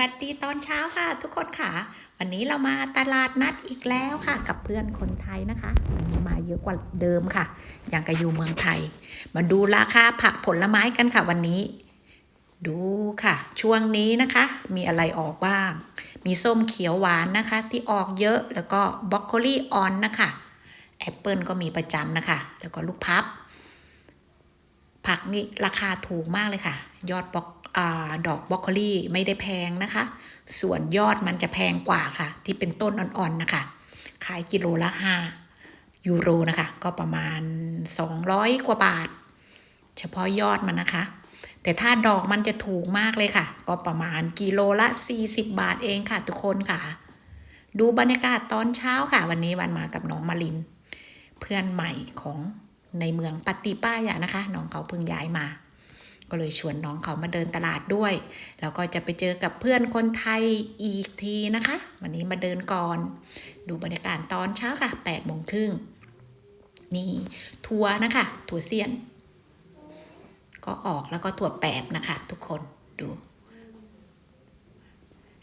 วัสดีตอนเช้าค่ะ ทุกคนค่ะ วันนี้เรามาตลาดนัดอีกแล้วค่ะ กับเพื่อนคนไทยนะคะวันนี้มาเยอะกว่าเดิมค่ะ อย่างกับอยู่เมืองไทย มาดูราคาผักผลไม้กันค่ะวันนี้ ดูค่ะ ช่วงนี้นะคะ มีอะไรออกบ้าง มีส้มเขียวหวานนะคะ ที่ออกเยอะแล้วก็บรอกโคลีออนนะคะแอปเปิลก็มีประจำนะคะ แล้วก็ลูกพับ ผักนี่ราคาถูกมากเลยค่ะ ยอดบล็อก อดอกบรอกโคลีไม่ได้แพงนะคะ ส่วนยอดมันจะแพงกว่าค่ะ ที่เป็นต้นอ่อนๆนะคะ ขายกิโลละ 5 ยูโรนะคะ ก็ประมาณ 200 กว่าบาท เฉพาะยอดมันนะคะ แต่ถ้าดอกมันจะถูกมากเลยค่ะ ก็ประมาณกิโลละ 40 บาทเองค่ะ ทุกคนค่ะ ดูบรรยากาศตอนเช้าค่ะ วันนี้วันมากับน้องมาริน เพื่อนใหม่ของในเมืองปาติป้ายะนะคะ น้องเขาเพิ่งย้ายมา ก็เลยชวนน้องเขามาเดินตลาดด้วย แล้วก็จะไปเจอกับเพื่อนคนไทยอีกทีนะคะ วันนี้มาเดินก่อน ดูบรรยากาศตอนเช้าค่ะ8โมงครึ่งนี่ทัวร์นะคะถั่วเซียน ก็ออกแล้วก็ถั่วแปบนะคะ ทุกคนดู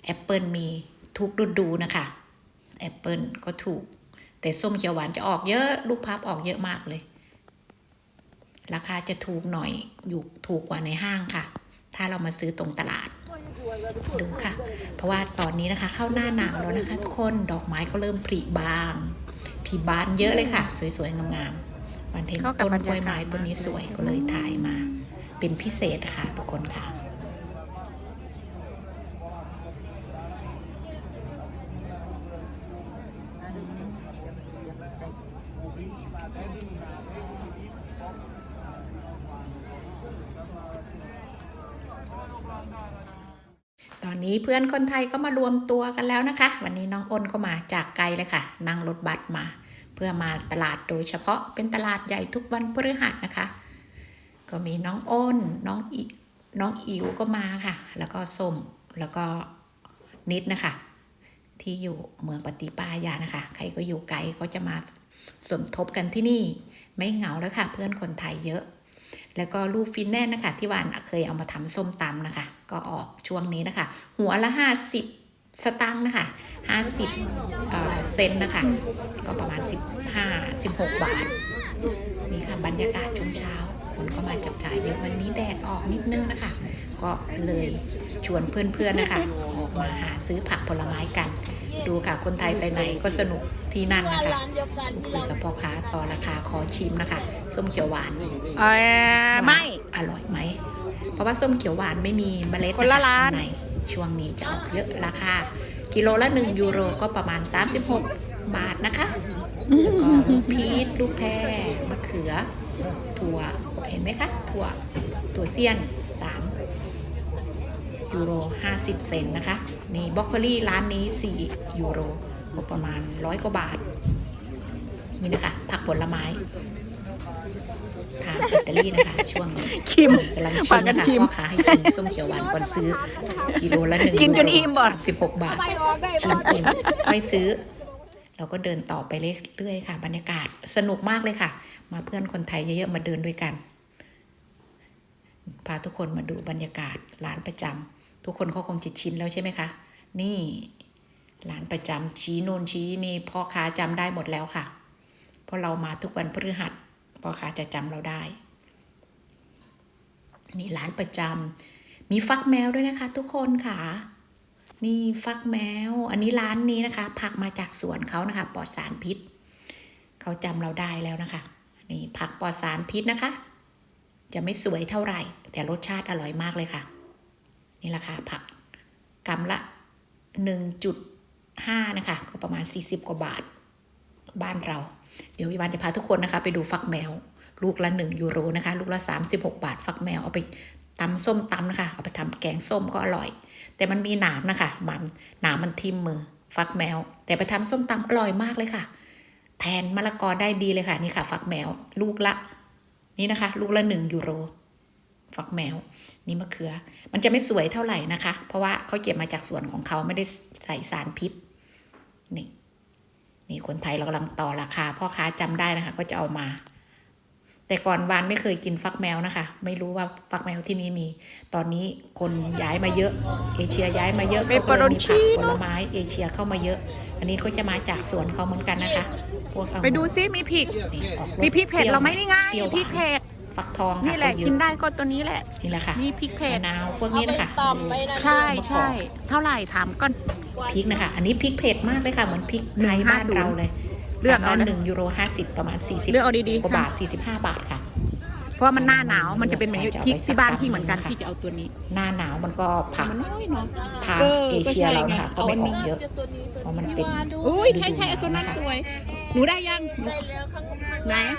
แอปเปิลมีทุกฤดูนะคะแอปเปิลก็ถูก แต่ส้มเขียวหวานจะออกเยอะ ลูกพับออกเยอะมากเลย ราคาจะถูกหน่อยอยู่ถูกกว่าในห้างค่ะ ถ้าเรามาซื้อตรงตลาด ดูค่ะ เพราะว่าตอนนี้นะคะเข้าหน้าหนาวแล้วนะคะ ทุกคนดอกไม้ก็เริ่มผลิบานผลิบานเยอะเลยค่ะ สวยๆงามๆบันเพ็ญเข้ากับต้นกล้วยไม้ต้นนี้สวยก็เลยถ่ายมา เป็นพิเศษค่ะทุกคนค่ะ ตอนนี้เพื่อนคนไทยก็มารวมตัวกันแล้วนะคะ วันนี้น้องอ้นก็มาจากไกลเลยค่ะ นั่งรถบัสมา เพื่อมาตลาดโดยเฉพาะเป็นตลาดใหญ่ทุกวันพฤหัสนะคะ ก็มีน้องอ้นน้องอิน้องอิ๋วก็มาค่ะ แล้วก็ส้มแล้วก็นิดนะคะ ที่อยู่เมืองปฏิปายานะคะ ใครก็อยู่ไกลก็จะมาสมทบกันที่นี่ ไม่เหงาแล้วค่ะ เพื่อนคนไทยเยอะ แล้วก็ลูกฟินแน่นนะคะ ที่วานเคยเอามาทำส้มตำนะคะ ก็ออกช่วงนี้นะคะ หัวละ 50 สตังค์นะคะ 50เอ่อเซนนะคะ ก็ประมาณ 15 16 บาท นี่ค่ะบรรยากาศช่วงเช้า คนเข้ามาจับจ่ายเยอะวันนี้แดดออกนิดนึงนะคะ ก็เลยชวนเพื่อนๆนะคะ ออกมาหาซื้อผักผลไม้กัน ดูค่ะคนไทยไปไหนก็สนุกที่นั่นนะคะร้านเดียวกันคุยกับพ่อค้าต่อราคาขอชิมนะคะส้มเขียวหวานเออไม่อร่อยไหม เพราะว่าส้มเขียวหวานไม่มีเมล็ดคนละร้านข้งในช่วงนี้จะออกเยอะราคากิโลละ 1 ยูโรก็ประมาณ 36 บาทนะคะแล้วก็ลูกพีชลูกแพรมะเขือ ถั่วเห็นไหมคะถั่วถั่วเซียน 3 ยูโร 50 เซนต์นะคะ นี่บรอกโคลีร้านนี้ 4 ยูโรก็ประมาณ100กว่าบาท นี่นะคะ ผักผลไม้ทางอิตาลีนะคะ ช่วงนี้คิมกำลังฝาชิกมกันนะคะชิมพ่อค้าให้ชิมส้มเขียวหวานก่อนซื้อ กิโลละหนึ่งกินจนอิ่มบ่สามสิบหกบาทไปออกได้ชิมอิ่มค่อยซื้อ เราก็เดินต่อไปเรื่อยๆค่ะ บรรยากาศสนุกมากเลยค่ะ มาเพื่อนคนไทยเยอะๆมาเดินด้วยกัน พาทุกคนมาดูบรรยากาศร้านประจำ ทุกคนเขาคงจิตชินแล้วใช่ไหมคะ นี่ร้านประจำชี้นูนชี้นี่พ่อค้าจำได้หมดแล้วค่ะ เพราะเรามาทุกวันพฤหัสพ่อค้าจะจำเราได้ นี่ร้านประจำมีฟักแมวด้วยนะคะ ทุกคนค่ะ นี่ฟักแมว อันนี้ร้านนี้นะคะ ผักมาจากสวนเขานะคะ ปลอดสารพิษเขาจำเราได้แล้วนะคะ นี่ผักปลอดสารพิษนะคะ จะไม่สวยเท่าไหร่ แต่รสชาติอร่อยมากเลยค่ะ นี่ราคาผักกำละ 1.5 นะคะ ก็ประมาณ 40 กว่าบาท บ้านเรา เดี๋ยววิวันจะพาทุกคนนะคะ ไปดูฟักแมว ลูกละ 1 ยูโรนะคะ ลูกละ 36 บาท ฟักแมวเอาไปตำส้มตำนะคะ เอาไปทำแกงส้มก็อร่อย แต่มันมีหนามนะคะมันหนามมันทิ่มมือ ฟักแมว แต่ไปทำส้มตำอร่อยมากเลยค่ะ แทนมะละกอได้ดีเลยค่ะ นี่ค่ะ ฟักแมว ลูกละ นี่นะคะ ลูกละหนึ่งยูโร ฟักแมว นี่มะเขือ มันจะไม่สวยเท่าไหร่นะคะ เพราะว่าเขาเก็บมาจากสวนของเขาไม่ได้ใส่สารพิษ นี่ นี่คนไทยเรากำลังต่อราคาพ่อค้าจำได้นะคะก็จะเอามา แต่ก่อนวานไม่เคยกินฟักแมวนะคะ ไม่รู้ว่าฟักแมวที่นี่มี ตอนนี้คนย้ายมาเยอะ เอเชียย้ายมาเยอะเปปเขาเปอก็โรเลยนมีชีผักผลไม้เอเชียเข้ามาเยอะ อันนี้ก็จะมาจากสวนเขาเหมือนกันนะคะพวกองุ่นไปดูซิมีพริกนี่ออกสมีพริกเผ็ดเราไหมนี่ไงเปรี้ยวหพริวากนเผ็ด ฟักทองค่ะนี่แหละเยอกินได้ก็ตัวนี้แหละ นี่แหละค่ะนี่พริกเผ็ดมะนาวพวกนี้นะคะใช่ใช่เท่าไหร่ถามก่อน พริกนะคะ อันนี้พริกเผ็ดมากเลยค่ะเหมือนพริกไทยบ้าน150เราเลยเลือกเอาจานนะละหนึ่งยูโรห้าสิบประมาณสี่สิบเลือกเอาดีๆกว่าค่ะบาทสี่สิบห้าบาทค่ะ เพราะว่ามันหน้าหนาวมันจะเป็นแบบนี้จะเอาพริกไว้ที่บ้านสักพี่เหมือนกันค่ะพี่จะเอาตัวนี้หน้าหนาวมันก็ผักมันน้อยเนาะ ทางเออเอเชียก็ใช่เรานะคะไง ก็ไม่อเอาอันนี้อกเยอะเพราะมันเป็น อุ้ยใช่ใช่เอาตัวนั้นสวย หนูได้ยังหนูได้แล้วข้างข้างไหนล่าง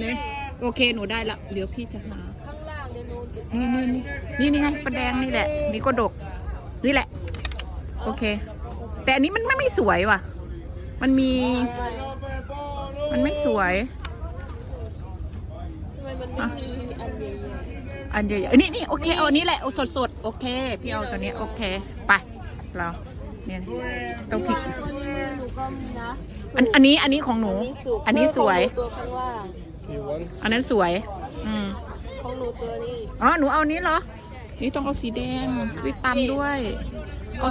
เนี่ย โอเคหนูได้ละเดี๋ยวพี่จะหาข้างล่างเดี๋ยวหนูจะนี่นี่นี่นี่นี่ไงประแดงนี่แหละนี่ก็ดก นี่แหละ โอเค แต่อันนี้มันไม่ไม่สวยว่ะ มันมี มันไม่สวยทำไมมันไม่มีอันใหญ่อันใหญ่ๆนี่นี่โอเคเอาอันนี้แหละเอาสดสดๆโอเค พี่เอาตัวนี้โอเค ไป เราเนี่ยต้องพริกตัวนี้หนูก็มีนะอันอันนี้อันนี้ของหนู อันนี้สุกอันนี้สวยของหนูตัวข้างล่าง อันนั้นสวย อืมของหนูตัวนี้อ๋อหนูเอานี้เหรอ นี่ต้องเอาสีแดงวิตำด้วยเอา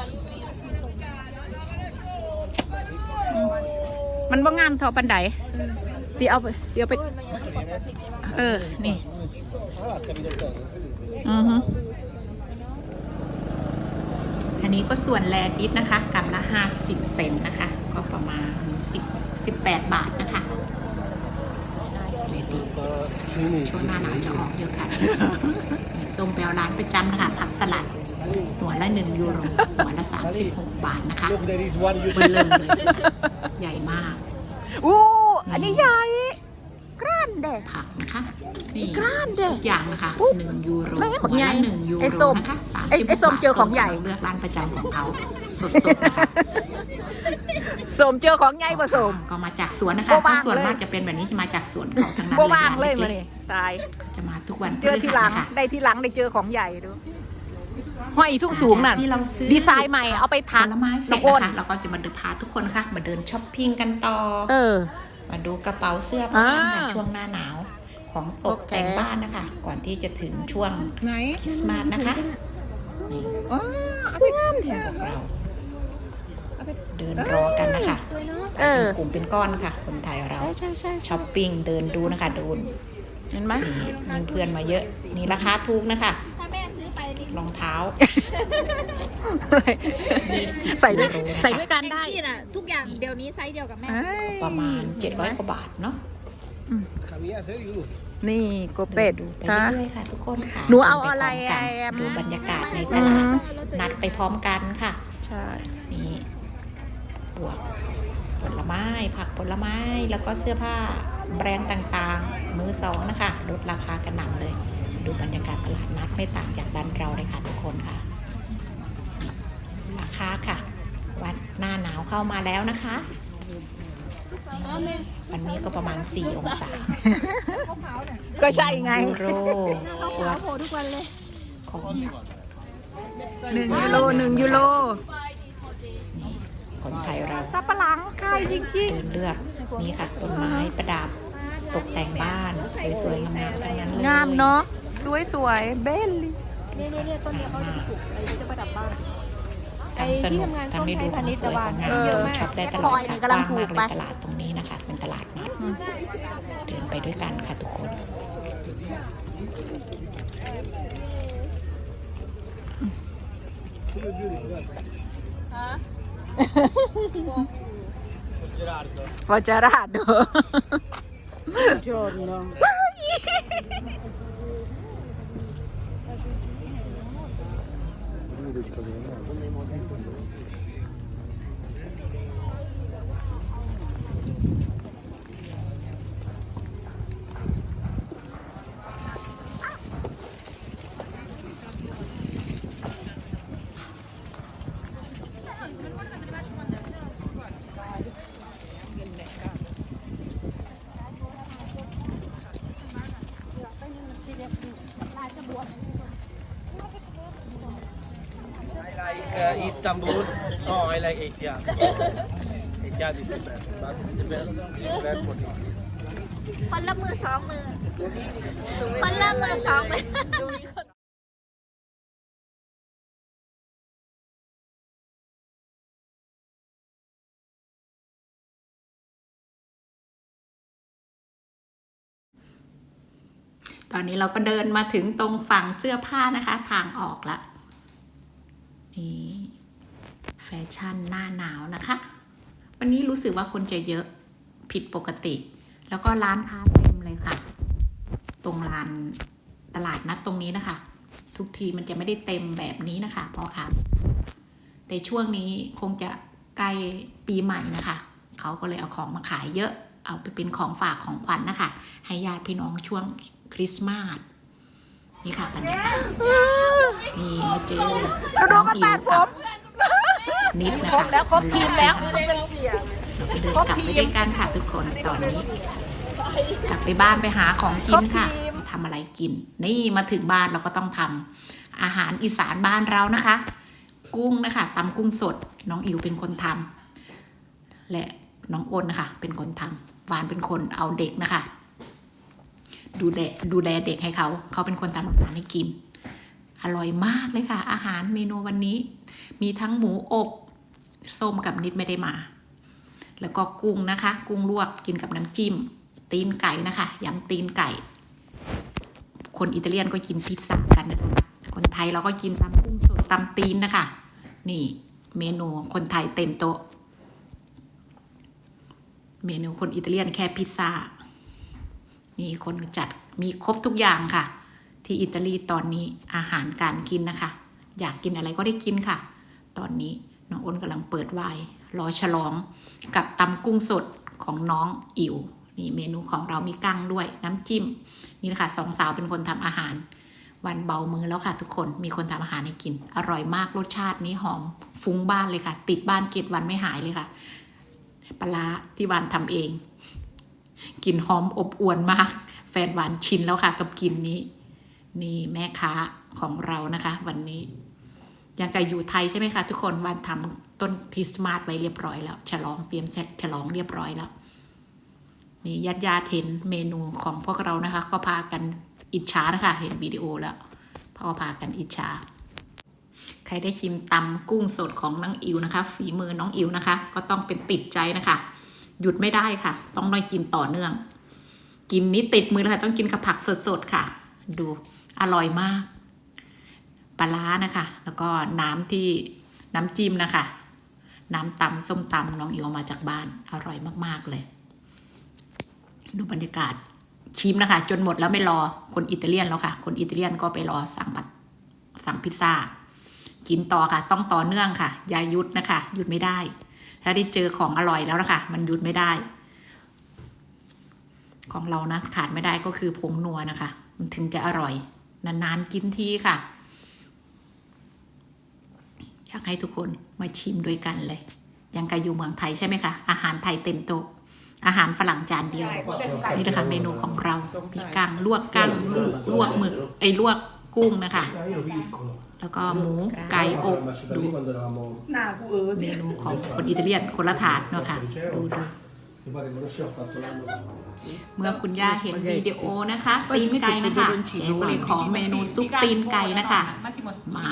มันบ่งามเท่าปันไดตีเอาไปเดี๋ยวไป เออ นี่ อือฮึอันนี้ก็ส่วนแลดิสนะคะกำละ50เซนนะคะ ก็ประมาณ10 18บแปดบาทนะคะ ช่วงหน้าหนาวจะออกเยอะค่ะนี่ส้มแปลร้านประจำนะคะผักสลัด หัวละ1ยูโรหัวละ36บาทนะคะ Look, there is one you เบอร์เริ่มเลยใหญ่มากอู้อันนี้ใหญ่ กรานเด็กผักนะคะ นี่กรานเด็ทุกกอย่างนะคะหนึ่งยูโรไม่ให้บักหัวใหญ่ละหนึ่งยูไอ้โรส้มนะคะสามไอ้ไอ้ส้มเจอของใหญ่ เลือกร้านประจำของเขาสดๆนะคะสมเจอของใหญ่ผสม ก็มาจากสวนนะคะโบเพบางราะส่วนเลย มากจะเป็นแบบนี้จะมาจากสวนเขาทั้งนั้นบ่เลยว่างเลยร้นมาเล็เนี่กยตายๆจะมาทุกวันเจอทีหลัง พฤหัสนะคะ ได้ทีหลังได้เจอของใหญ่ดูห้อยทุ่งสูงน่ะที่เราซื้อ ดีไซน์ใหม่เอาไปผทักลไม้เสร็จน้องอ้นนะคะเราก็จะมาดูพาทุกคนค่ะ มาเดินช้อปปิ้งกันต่อ เออ มาดูกระเป๋าเสื้อผ้าค่ะอ่าช่วงหน้าหนาวของตกแต่งโอเคบ้านนะคะ ก่อนที่จะถึงช่วงไหนคริสต์มาสนะคะนี่อ๋อเอาไปงามแท้พวกเราเดินรอกันนะคะเออเป็นกลุ่มเป็นก้อนค่ะ คนไทยเราใช่ใช่ใช่ช้อปปิ้งเดินดูนะคะดูเห็นไหมนี่มีเพื่อนมาเยอะนี่ราคาถูกนะคะ รองเท้า20ใส่ด้วยยูโรนะคะใส่ด้วยกันได้ที่น่ะ ทุกอย่างเดี๋ยวนี้ไซส์เดียวกับแม่เอ้ยประมาณ 700กว่าบาทเนาะ Come here, there you. นี่โกเป็ดดูไปจ้าเรื่อยๆค่ะ ทุกคนค่ะหนูเอาดิปอะไรพมกันแอมดูบรรยากาศในตอืลาดมนัดไปพร้อมกันค่ะ ใช่ นี่บวกผลไม้ผักผลไม้แล้วก็เสื้อผ้าแบรนด์ต่างๆ มือสองนะคะลดราคากระหน่ำเลย ดูบรรยากาศตลาดนัดไม่ต่างจากบ้านเราเลยค่ะทุกคนค่ะนี่ราคาค่ะ วันหน้าหนาวเข้ามาแล้วนะคะนี่วันนี้ก็ประมาณ 4 องศาก็ใช่ไงยูโรขาวโผล่ทุกวันเลยของหนึ่งยูโรหนึ่งยูโรนี่คนไทยเราซับปะหลังขายจริงเดินเลือกนี่ค่ะต้นไม้ประดับตกแต่งบ้าน สวยๆงามๆทั้งนั้นเลยๆงามเนาะส วยสวยๆเบลลี่เนี่ยเนี่ยเนี่ยต้นเนี้ยเขาจะปลูกอะไรที่จะประดับบ้านทั้งสนุกไอ้ที่ทำงานทั้งได้ดูของสวยของงามเออเดินช็อปได้ตลอดพลอยนี่ค่ะกำลังกว้างถูมากกเลไปยตลาดตรงนี้นะคะ เป็นตลาดนัดเดินไปด้วยกันค่ะทุกคนฮะ Gerardo. พอจะราดดู Giorno. るべきかだよね。Istanbul. No, I like Etihad. Etihad is the best. But the best, the best for this. คนละมือสองมือ คนเริ่มมือสองเลยตอนนี้เราก็เดินมาถึงตรงฝั่งเสื้อผ้านะคะ ทางออกละนี่ แฟชั่นหน้าหนาวนะคะ วันนี้รู้สึกว่าคนจะเยอะผิดปกติ แล้วก็ร้านค้าเต็มเลยค่ะ ตรงลานตลาดนัดตรงนี้นะคะ ทุกทีมันจะไม่ได้เต็มแบบนี้นะคะพอค่ะแต่ช่วงนี้คงจะใกล้ปีใหม่นะคะ เขาก็เลยเอาของมาขายเยอะ เอาไปเป็นของฝากของขวัญนะคะ ให้ญาติพี่น้องช่วงคริสต์มาสนี่ค่ะบรรยากาศนี่มาเจอแล้วน้องก็ตัดผม นิดนะครคะบแล้วครบทีมแล้วเราก็เดินกลับไปด้วยกันค่ะทุกคนตอนนี้ กลับไปบ้านไปหาของกินค่ะครบทีมทำอะไรกิน นี่มาถึงบ้านเราก็ต้องทำอาหารอีสานบ้านเรานะคะ กุ้งนะคะตำกุ้งสด น้องอิ๋วเป็นคนทำและน้องอ้นนะคะ เป็นคนทำหวานเป็นคนเอาเด็กนะคะ ดูแลดูแลเด็กให้เขา เขาเป็นคนทำอาหารให้กิน อร่อยมากเลยค่ะ อาหารเมนูวันนี้ มีทั้งหมูอบ ส้มกับนิดไม่ได้มา แล้วก็กุ้งนะคะ กุ้งลวกกินกับน้ำจิ้ม ตีนไก่นะคะยำตีนไก่ คนอิตาเลียนก็กินพิซซ่ากันนะคะคนไทยเราก็กินตำกุ้งสดตำตีนนะคะ นี่เมนูคนไทยเต็มโต๊ะ เมนูคนอิตาเลียนแค่พิซซ่า มีคนจัดมีครบทุกอย่างค่ะ ที่อิตาลีตอนนี้อาหารการกินนะคะ อยากกินอะไรก็ได้กินค่ะ ตอนนี้ น้องอ้นกำลังเปิดวน์รอฉลองกับตำกุ้งสดของน้องอิ๋วนี่เมนูของเรามีกั้งด้วยน้ำจิ้ม นี่นะคะสองสาวเป็นคนทำอาหาร วันเบามือแล้วค่ะทุกคนมีคนทำอาหารให้กิน อร่อยมากรสชาตินี้หอมฟุ้งบ้านเลยค่ะ ติดบ้านเกตวันไม่หายเลยค่ะปลาร้าที่วันทำเองกลิ่นหอมอบอวนมาก แฟนหวานชินแล้วค่ะกับกลิ่นนี้ นี่แม่ค้าของเรานะคะ วันนี้ อยังกับอยู่ไทยใช่ไหมคะทุกคนวันทำต้นคริสต์มาสไว้เรียบร้อยแล้วฉลองเตรียมเซตฉลองเรียบร้อยแล้วนี่ญาติญาติเห็นเมนูของพวกเรานะคะ ก็พากันอิจฉานะคะ เห็นวิดีโอแล้วพ่อพากันอิจฉาใครได้ชิมตำกุ้งสดของน้องอิวนะคะ ฝีมือน้องอิวนะคะ ก็ต้องเป็นติดใจนะคะ หยุดไม่ได้ค่ะ ต้องได้กินต่อเนื่อง กินนี้ติดมือเลยค่ะต้องกินกับผักสดๆค่ะ ดูอร่อยมาก ปลาร้านะคะ แล้วก็น้ำที่น้ำจิ้มนะคะ น้ำตำส้มตำน้องอิวมาจากบ้านอร่อยมากๆเลย ดูบรรยากาศชิมนะคะ จนหมดแล้วไม่รอคนอิตาเลียนแล้วค่ะ คนอิตาเลียนก็ไปรอสั่งผัดสั่งพิซซ่ากินต่อค่ะ ต้องต่อเนื่องค่ะ อย่าหยุดนะคะ หยุดไม่ได้ ถ้าได้เจอของอร่อยแล้วนะคะ มันหยุดไม่ได้ ของเรานะขาดไม่ได้ก็คือผงนัวนะคะ มันถึงจะอร่อย นานๆกินทีค่ะ อยากให้ทุกคนมาชิมด้วยกันเลย ยังกะอยู่เมืองไทยใช่ไหมคะอาหารไทยเต็มโต๊ะอาหารฝรั่งจานเดียว นี่นะคะเมนูของเรามีกั้งลวกกั้งลวกหมึกไอ้ยลวกกุ้งนะคะ Ah, io ero piccolo. แล้วก็หมูไก่อบ Ma ดู lì quando eravamo หน้ากูเออเมนูของคนอิตาเลียนคนละถาดเนาะค่ะดูดู mi pare che lo ho fatto l'anno เมื่อคุณย่าเห็นวิดีโอนะคะตีนไก่นะคะแกก็เลยขอเมนูซุปตีนไก่นะคะมา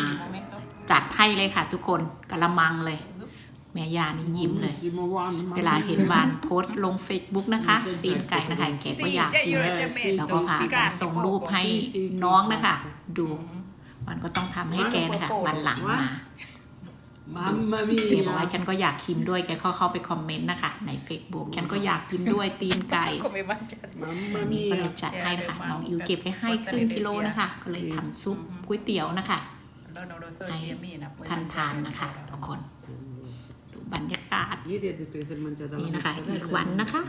จัดให้เลยค่ะ ทุกคนกะละมังเลย แม่ยานี่ยิ้มเลย เวลาเห็นวานโพสต์ลงเฟซบุ๊กนะคะ ตีนไก่นะคะแกก็อยากกินแล้วก็พากันส่งรูปให้น้องนะคะ ดูวันก็ต้องทำให้แกนะคะวันหลังมา Mamma แกบอกว่า mia! ฉันก็อยากชิมด้วยแกเข้าเข้าไปคอมเมนต์นะคะ ใน Facebook ฉันก็อยากกินด้วยตีนไก่ Mamma อันนี้ก็เลย mia! จัดให้นะคะน้องอิวเก็บไปให้ครึ่งกิโลนะคะ ก็เลยทำซุปก๋วยเตี๋ยวนะคะให้ ท่านทานนะคะทุกคน ดูบรรยากาศ Ieri ha detto che si è mangiata นี่ la นะคะ mozzarella. อีกวันนะคะ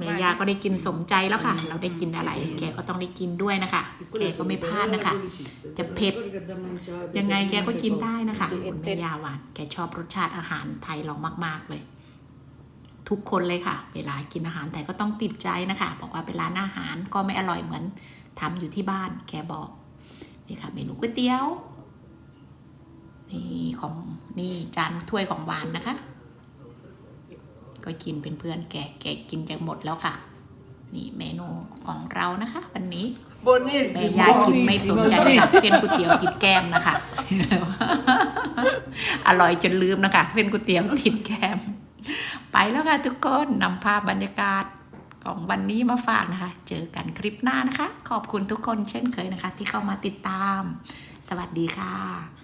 แม่ยาก็ได้กินสมใจแล้วค่ะ เราได้กินอะไร แกก็ต้องได้กินด้วยนะคะแก Quelle ก็ไม่ sono พลาด quelle นะคะ goliciste, Già sono pep. quelle che abbiamo mangiato, ยังไงแกก็กิน tutte ได้ cose. นะคะคุณแม่ยาหวานแกชอบรสชาติอาหารไทยเรามาก ๆเลย ทุกคนเลยค่ะ เวลากินอาหารไทยก็ต้องติดใจนะคะ บอกว่าเป็นร้านอาหารก็ไม่อร่อยเหมือนทำอยู่ที่บ้าน แกบอกนี่ค่ะเมนูก๋วยเตี๋ยว นี่ของนี่จานถ้วยของหวานนะคะ ก็กินเป็นเพื่อนแกแกกินจะหมดแล้วค่ะ นี่เมนูของเรานะคะ วันนี้แม่ Buonissimo. ยายกินไม่สนใจ buonissimo, กับเส้นก๋วยเตี๋ยวติดแก้มนะคะ อร่อยจนลืมนะคะเส้นก๋วยเตี๋ยวติดแก้ม ไปแล้วค่ะทุกคนนำภาพบรรยากาศของวันนี้มาฝากนะคะ เจอกันคลิปหน้านะคะ ขอบคุณทุกคนเช่นเคยนะคะ ที่เข้ามาติดตาม สวัสดีค่ะ